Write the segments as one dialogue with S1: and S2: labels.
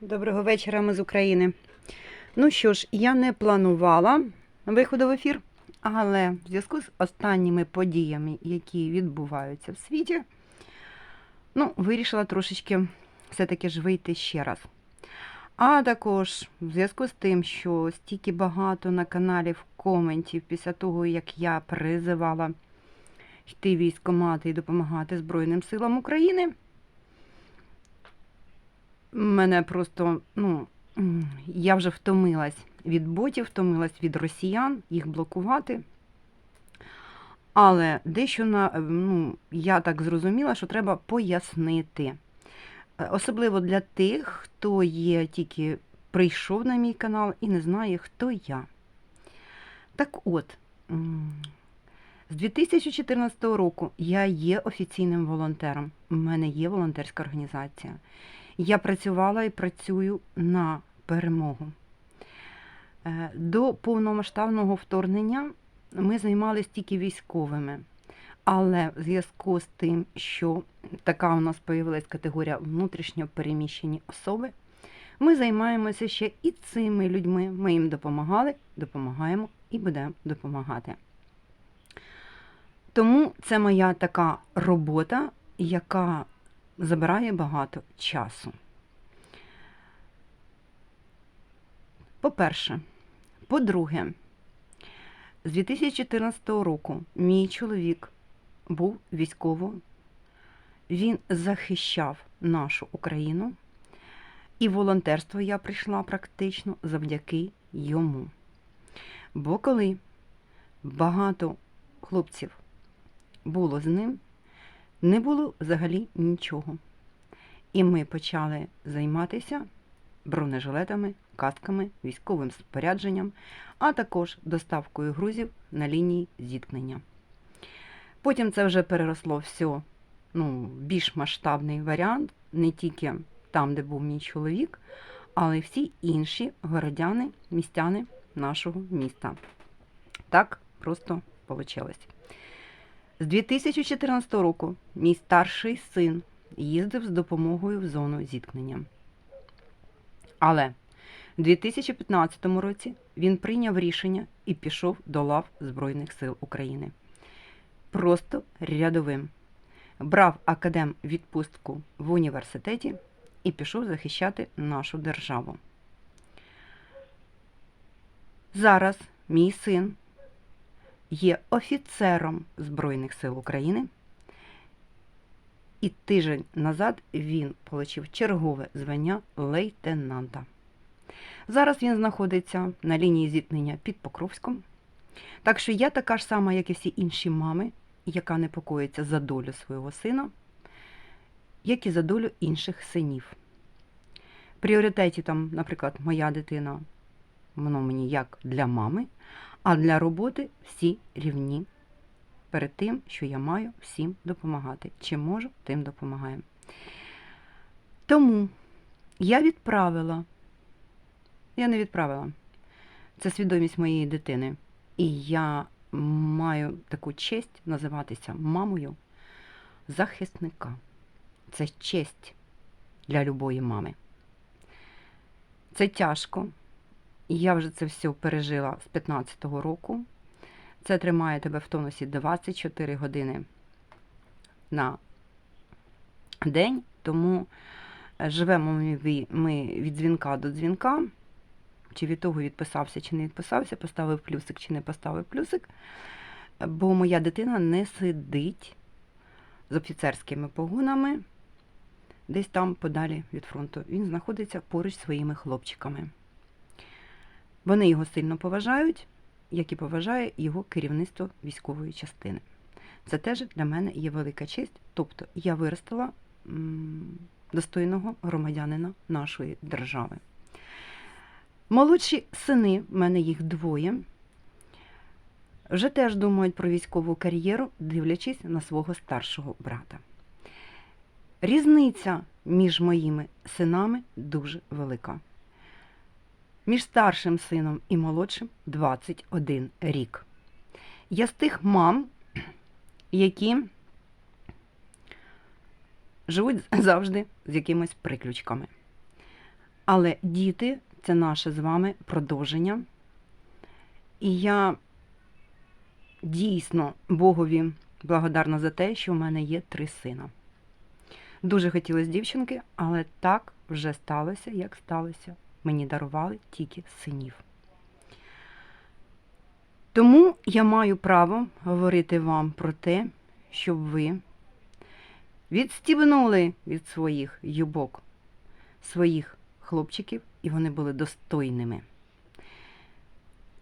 S1: Доброго вечора, ми з України. Ну що ж, я не планувала виходу в ефір, але в зв'язку з останніми подіями, які відбуваються в світі, ну, вирішила трошечки все-таки ж вийти ще раз. А також в зв'язку з тим, що стільки багато на каналі в коментів після того, як я призивала йти в військкомати і допомагати Збройним силам України. Мене просто, ну, я вже втомилась від ботів, втомилась від росіян, їх блокувати. Але дещо на, ну, я так зрозуміла, що треба пояснити. Е, Особливо для тих, хто є тільки прийшов на мій канал і не знає, хто я. Так от, з 2014 року я є офіційним волонтером. У мене є волонтерська організація. Я працювала і працюю на перемогу. Е, До повномасштабного вторгнення ми займалися тільки військовими. Але в зв'язку з тим, що така у нас з'явилась категорія внутрішньо переміщені особи, ми займаємося ще і цими людьми. Ми їм допомагали, допомагаємо і будемо допомагати. Тому це моя така робота, яка забирає багато часу. По-перше, по-друге, з 2014 року мій чоловік був військово, він захищав нашу Україну, і волонтерство я прийшла практично завдяки йому. Бо коли багато хлопців було з ним, не було взагалі нічого. І ми почали займатися бронежилетами, касками, військовим спорядженням, а також доставкою грузів на лінії зіткнення. Потім це вже переросло все ну, більш масштабний варіант, не тільки там, де був мій чоловік, але й всі інші городяни, містяни нашого міста. Так просто вийшло. З 2014 року мій старший син їздив з допомогою в зону зіткнення. Але в 2015 році він прийняв рішення і пішов до лав Збройних сил України. Просто рядовим. Брав академ відпустку в університеті і пішов захищати нашу державу. Зараз мій син є офіцером Збройних сил України. І тиждень назад він отримав чергове звання лейтенанта. Зараз він знаходиться на лінії зіткнення під Покровськом. Так що я така ж сама, як і всі інші мами, яка непокоїться за долю свого сина, як і за долю інших синів. Пріоритеті там, наприклад, моя дитина, воно мені як для мами, а для роботи всі рівні перед тим, що я маю всім допомагати. Чим можу, тим допомагаю. Тому я відправила, я не відправила, це свідомість моєї дитини. І я маю таку честь називатися мамою захисника. Це честь для любої мами. Це тяжко. Я вже це все пережила з 15-го року. Це тримає тебе в тонусі 24 години на день, тому живемо ми від дзвінка до дзвінка. Чи від того відписався, чи не відписався, поставив плюсик, чи не поставив плюсик. Бо моя дитина не сидить з офіцерськими погонами десь там подалі від фронту. Він знаходиться поруч своїми хлопчиками. Вони його сильно поважають, як і поважає його керівництво військової частини. Це теж для мене є велика честь. Тобто я виростила достойного громадянина нашої держави. Молодші сини, в мене їх двоє, вже теж думають про військову кар'єру, дивлячись на свого старшого брата. Різниця між моїми синами дуже велика. Між старшим сином і молодшим 21 рік. Я з тих мам, які живуть завжди з якимись приключками. Але діти це наше з вами продовження. І я дійсно Богові благодарна за те, що в мене є три сина. Дуже хотілося дівчинки, але так вже сталося, як сталося. Мені дарували тільки синів. Тому я маю право говорити вам про те, щоб ви відстібнули від своїх юбок своїх хлопчиків, і вони були достойними.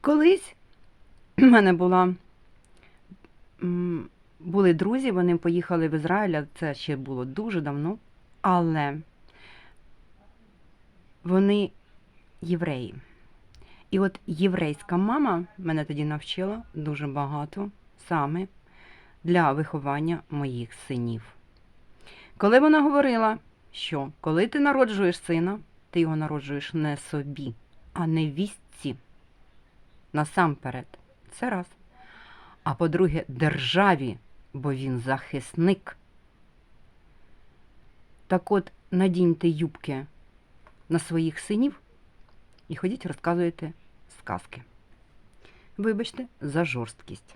S1: Колись в мене була, були друзі, вони поїхали в Ізраїль, це ще було дуже давно, але вони євреї. І от єврейська мама мене тоді навчила дуже багато саме для виховання моїх синів. Коли вона говорила, що коли ти народжуєш сина, ти його народжуєш не собі, а невістці. Насамперед, це раз. А по-друге, державі, бо він захисник. Так от надіньте юбки на своїх синів і ходіть розказуєте сказки. Вибачте за жорсткість.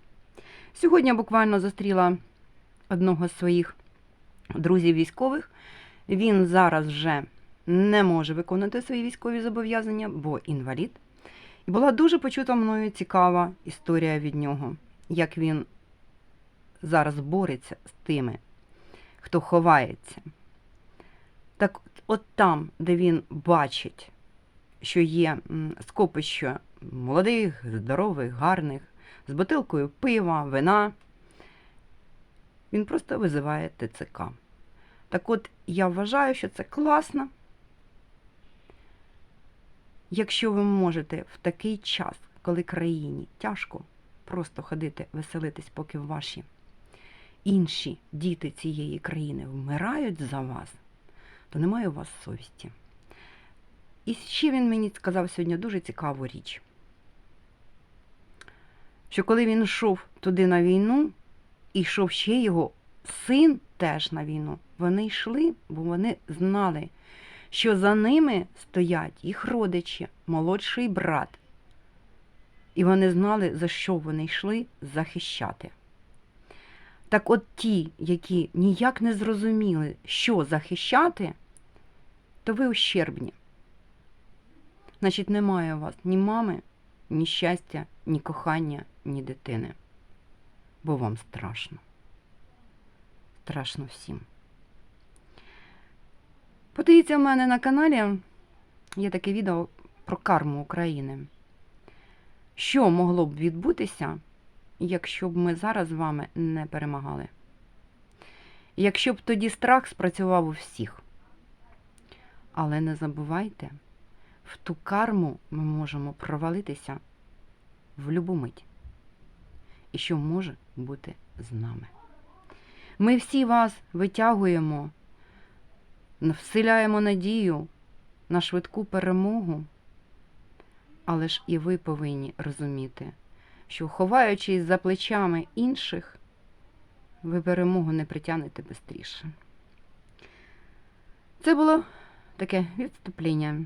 S1: Сьогодні я буквально зустріла одного з своїх друзів військових. Він зараз вже не може виконувати свої військові зобов'язання, бо інвалід. І була дуже почута мною цікава історія від нього, як він зараз бореться з тими, хто ховається. Так от там, де він бачить, що є скопище молодих, здорових, гарних, з бутилкою пива, вина, він просто визиває ТЦК. Так от я вважаю, що це класно. Якщо ви можете в такий час, коли країні тяжко просто ходити, веселитись, поки ваші інші діти цієї країни вмирають за вас, то немає у вас совісті. І ще він мені сказав сьогодні дуже цікаву річ, що коли він йшов туди на війну, і йшов ще його син теж на війну, вони йшли, бо вони знали, що за ними стоять їх родичі, молодший брат. І вони знали, за що вони йшли захищати. Так от ті, які ніяк не зрозуміли, що захищати, то ви ущербні. Значить, немає у вас ні мами, ні щастя, ні кохання, ні дитини. Бо вам страшно. Страшно всім. Подивіться в мене на каналі є таке відео про карму України. Що могло б відбутися, якщо б ми зараз з вами не перемагали? Якщо б тоді страх спрацював у всіх. Але не забувайте, в ту карму ми можемо провалитися в любу мить. І що може бути з нами. Ми всі вас витягуємо, вселяємо надію на швидку перемогу, але ж і ви повинні розуміти, що ховаючись за плечами інших, ви перемогу не притягнете швидше. Це було таке відступлення.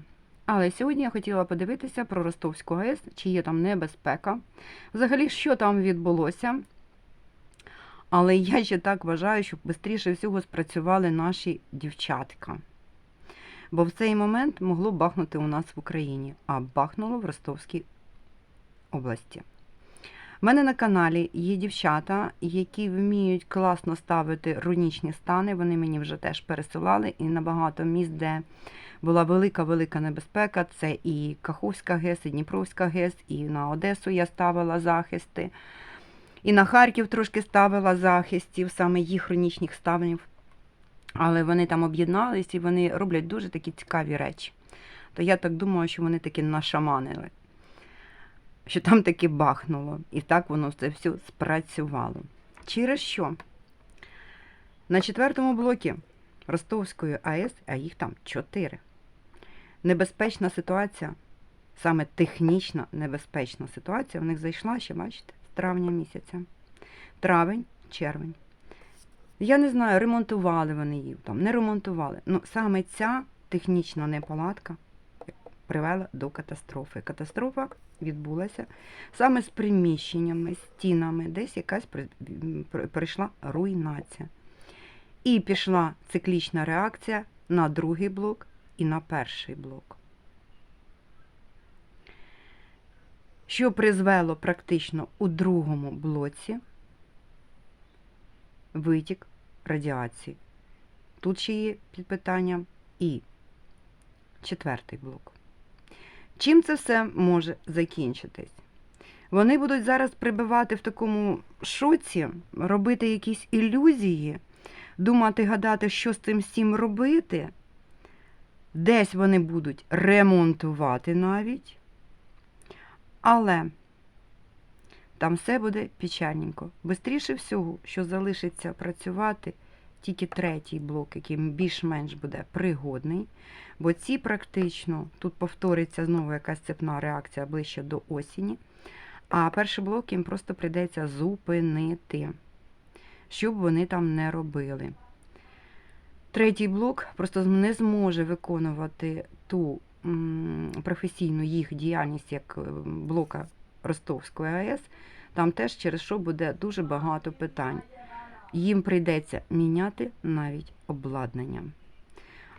S1: Але сьогодні я хотіла подивитися про Ростовську АЕС, чи є там небезпека. Взагалі, що там відбулося. Але я ще так вважаю, щоб швидше всього спрацювали наші дівчатка. Бо в цей момент могло бахнути у нас в Україні, а бахнуло в Ростовській області. У мене на каналі є дівчата, які вміють класно ставити рунічні стани. Вони мені вже теж пересилали і на багато місць, де була велика-велика небезпека. Це і Каховська ГЕС, і Дніпровська ГЕС, і на Одесу я ставила захисти. І на Харків трошки ставила захистів, саме їх хронічних ставнів. Але вони там об'єднались і вони роблять дуже такі цікаві речі. То я так думаю, що вони таки нашаманили, що там таки бахнуло. І так воно це все спрацювало. Через що? На четвертому блокі Ростовської АЕС, а їх там чотири. Небезпечна ситуація, саме технічна небезпечна ситуація, в них зайшла ще, бачите, з травня місяця. Травень, червень. Я не знаю, ремонтували вони її там, не ремонтували. Ну, саме ця технічна неполадка привела до катастрофи. Катастрофа відбулася саме з приміщеннями, стінами, десь якась при- прийшла руйнація. І пішла циклічна реакція на другий блок і на перший блок. Що призвело практично у другому блоці витік радіації. Тут ще є під питанням і четвертий блок. Чим це все може закінчитись? Вони будуть зараз прибивати в такому шоці, робити якісь ілюзії, думати, гадати, що з цим всім робити. Десь вони будуть ремонтувати навіть. Але там все буде печальненько. Бистріше всього, що залишиться працювати тільки третій блок, який більш-менш буде пригодний. Бо ці практично, тут повториться знову якась цепна реакція ближче до осені. А перший блок їм просто прийдеться зупинити, щоб вони там не робили. Третій блок просто не зможе виконувати ту професійну їх діяльність як е, блока Ростовської АЕС. Там теж через що буде дуже багато питань. Їм прийдеться міняти навіть обладнання.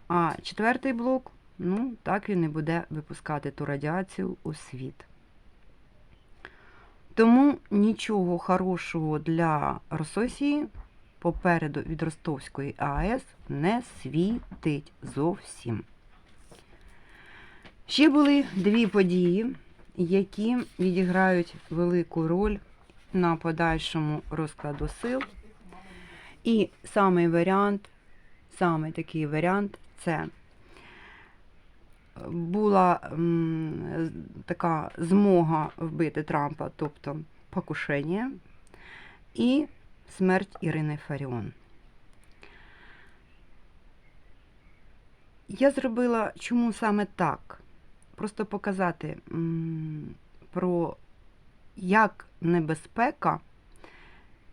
S1: А четвертий блок, ну, так він і буде випускати ту радіацію у світ. Тому нічого хорошого для Рососії попереду від Ростовської АЕС не світить зовсім. Ще були дві події, які відіграють велику роль на подальшому розкладу сил. І самий варіант, саме такий варіант це була м, така змога вбити Трампа, тобто покушення, і смерть Ірини Фаріон. Я зробила чому саме так? Просто показати м, про як небезпека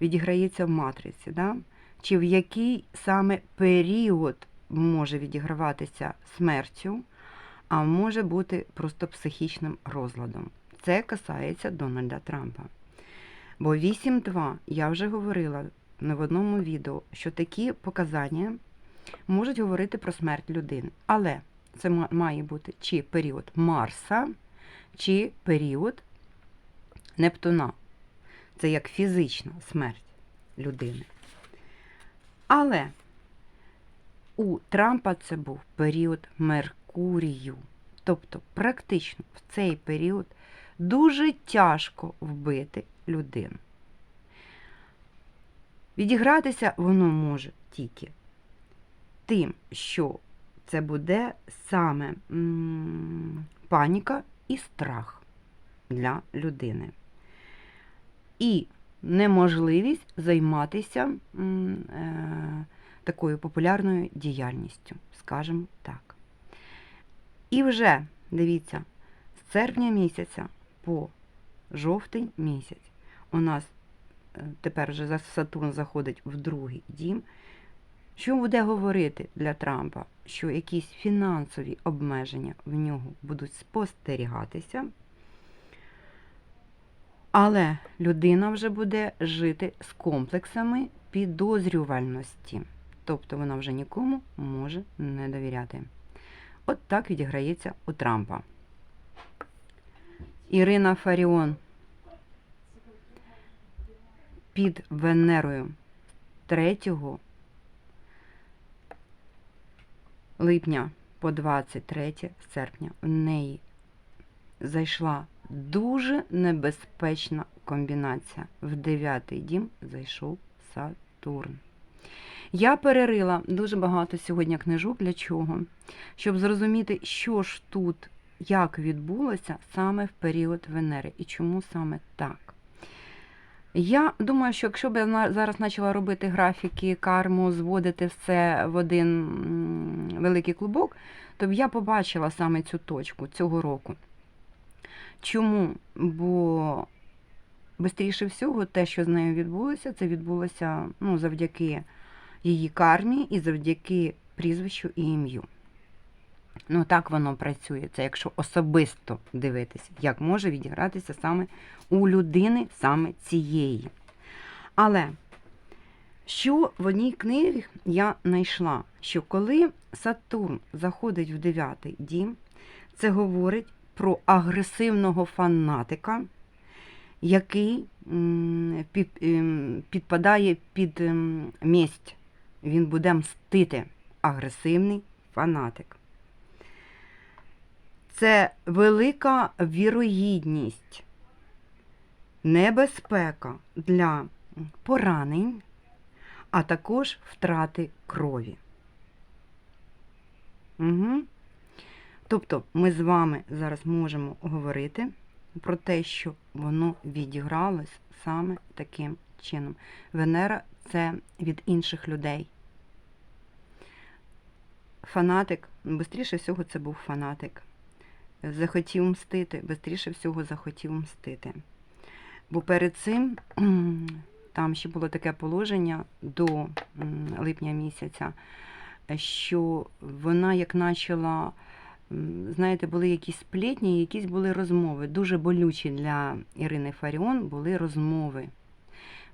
S1: відіграється в матриці, да? Чи в який саме період може відіграватися смертю, а може бути просто психічним розладом. Це касається Дональда Трампа. Бо 8.2 я вже говорила не в одному відео, що такі показання можуть говорити про смерть людини. Але це має бути чи період Марса, чи період Нептуна. Це як фізична смерть людини. Але у Трампа це був період Меркурію. Тобто, практично в цей період дуже тяжко вбити людину. Відігратися воно може тільки тим, що це буде саме паніка і страх для людини. І неможливість займатися е, такою популярною діяльністю, скажімо так. І вже, дивіться, з серпня місяця по жовтень місяць у нас е, тепер вже Сатурн заходить в другий дім. Що буде говорити для Трампа? Що якісь фінансові обмеження в нього будуть спостерігатися, але людина вже буде жити з комплексами підозрювальності. Тобто вона вже нікому може не довіряти. От так відіграється у Трампа. Ірина Фаріон під Венерою 3 липня по 23 серпня в неї зайшла дуже небезпечна комбінація. В дев'ятий дім зайшов Сатурн. Я перерила дуже багато сьогодні книжок. Для чого? Щоб зрозуміти, що ж тут, як відбулося саме в період Венери і чому саме так. Я думаю, що якщо б я зараз почала робити графіки, карму, зводити все в один великий клубок, то б я побачила саме цю точку цього року. Чому? Бо швидше всього, те, що з нею відбулося, це відбулося ну, завдяки її кармі і завдяки прізвищу і ім'ю. Ну, так воно працює. Це якщо особисто дивитися, як може відігратися саме у людини саме цієї. Але що в одній книгі я знайшла, що коли Сатурн заходить в дев'ятий дім, це говорить про агресивного фанатика, який ем, підпадає під ем, месть. Він буде мстити. Агресивний фанатик. Це велика вірогідність, небезпека для поранень, а також втрати крові. Угу. Тобто ми з вами зараз можемо говорити про те, що воно відігралось саме таким чином. Венера це від інших людей. Фанатик, швидше всього, це був фанатик. Захотів мстити, швидше всього захотів мстити. Бо перед цим там ще було таке положення до липня місяця, що вона як почала, знаєте, були якісь сплетні, якісь були розмови. Дуже болючі для Ірини Фаріон були розмови.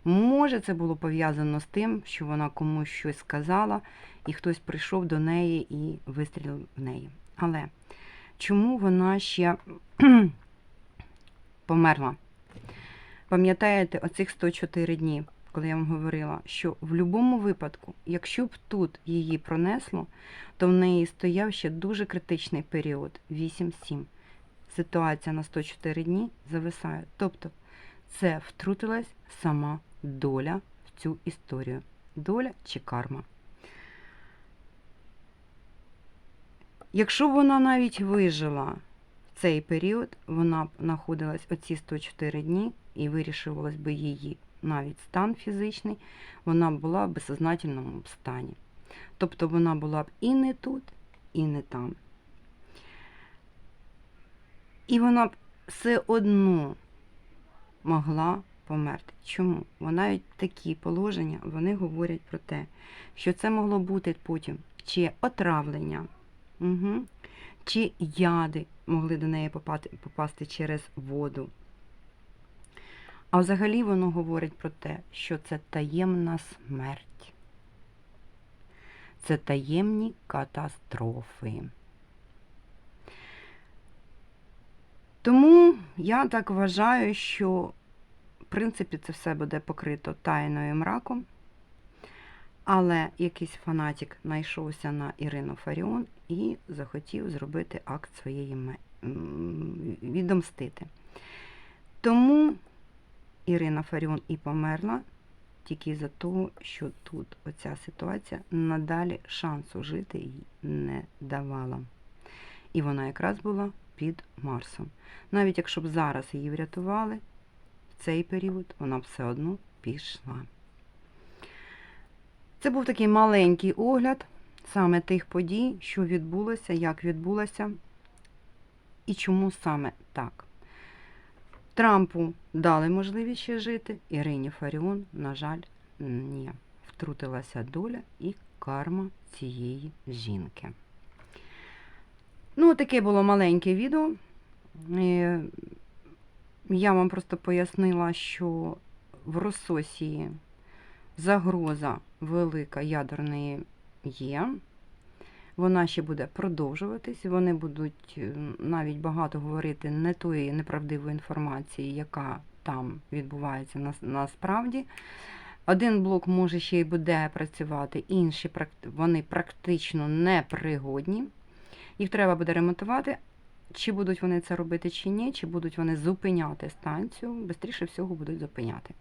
S1: Може, це було пов'язано з тим, що вона комусь щось сказала, і хтось прийшов до неї і вистрілив в неї. Але чому вона ще померла? Пам'ятаєте, оцих 104 дні, коли я вам говорила, що в будь-якому випадку, якщо б тут її пронесло, то в неї стояв ще дуже критичний період 8-7. Ситуація на 104 дні зависає. Тобто це втрутилась сама доля в цю історію. Доля чи карма. Якщо б вона навіть вижила в цей період, вона б знаходилась оці 104 дні і вирішувалась би її навіть стан фізичний, вона була в безсознательному стані. Тобто вона була б і не тут, і не там. І вона б все одно могла померти. Чому? Бо навіть такі положення вони говорять про те, що це могло бути потім чи отравлення, угу, чи яди могли до неї попасти, через воду. А взагалі воно говорить про те, що це таємна смерть. Це таємні катастрофи. Тому я так вважаю, що, в принципі, це все буде покрито тайною мраком. Але якийсь фанатик знайшовся на Ірину Фаріон і захотів зробити акт своєї відомстити. Тому Ірина Фаріон і померла тільки за того, що тут оця ситуація надалі шансу жити їй не давала. І вона якраз була під Марсом. Навіть якщо б зараз її врятували, в цей період вона все одно пішла. Це був такий маленький огляд саме тих подій, що відбулося, як відбулося і чому саме так. Трампу дали можливість ще жити, Ірині Фаріон, на жаль, ні. Втрутилася доля і карма цієї жінки. Ну, таке було маленьке відео. Я вам просто пояснила, що в Рососії загроза велика ядерної є. Вона ще буде продовжуватись, вони будуть навіть багато говорити не тої неправдивої інформації, яка там відбувається насправді. Один блок може ще й буде працювати, інші вони практично непригодні. Їх треба буде ремонтувати. Чи будуть вони це робити, чи ні, чи будуть вони зупиняти станцію, Бистріше всього будуть зупиняти.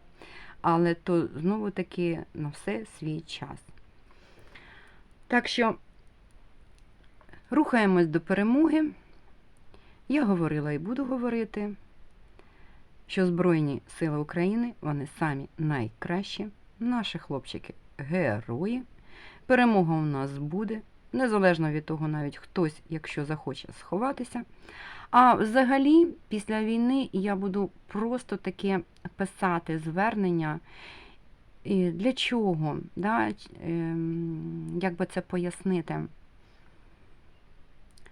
S1: Але то знову-таки на все свій час. Так що рухаємось до перемоги. Я говорила і буду говорити, що Збройні Сили України, вони самі найкращі, наші хлопчики герої. Перемога у нас буде незалежно від того, навіть хтось, якщо захоче сховатися. А взагалі, після війни я буду просто таке писати звернення. Для чого? Да? Ем, як би це пояснити?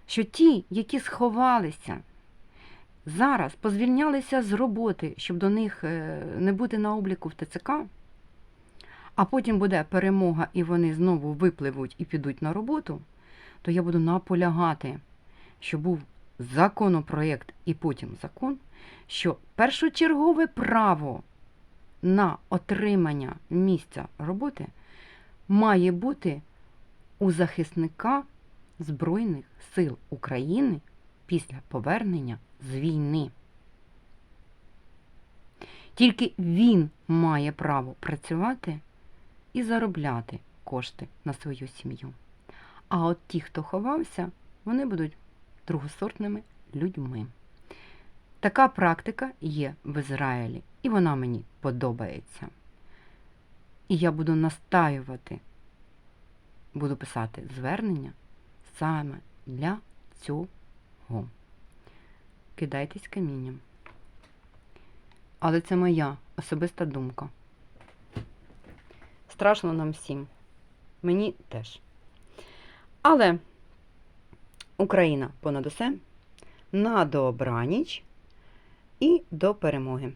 S1: Що ті, які сховалися, зараз позвільнялися з роботи, щоб до них е, не бути на обліку в ТЦК, а потім буде перемога і вони знову випливуть і підуть на роботу, то я буду наполягати, що був законопроєкт і потім закон, що першочергове право на отримання місця роботи має бути у захисника Збройних сил України після повернення з війни. Тільки він має право працювати і заробляти кошти на свою сім'ю. А от ті, хто ховався, вони будуть другосортними людьми. Така практика є в Ізраїлі, і вона мені подобається. І я буду настаювати, буду писати звернення саме для цього. Кидайтесь камінням. Але це моя особиста думка. Страшно нам всім. Мені теж. Але Україна понад усе на добраніч і до перемоги.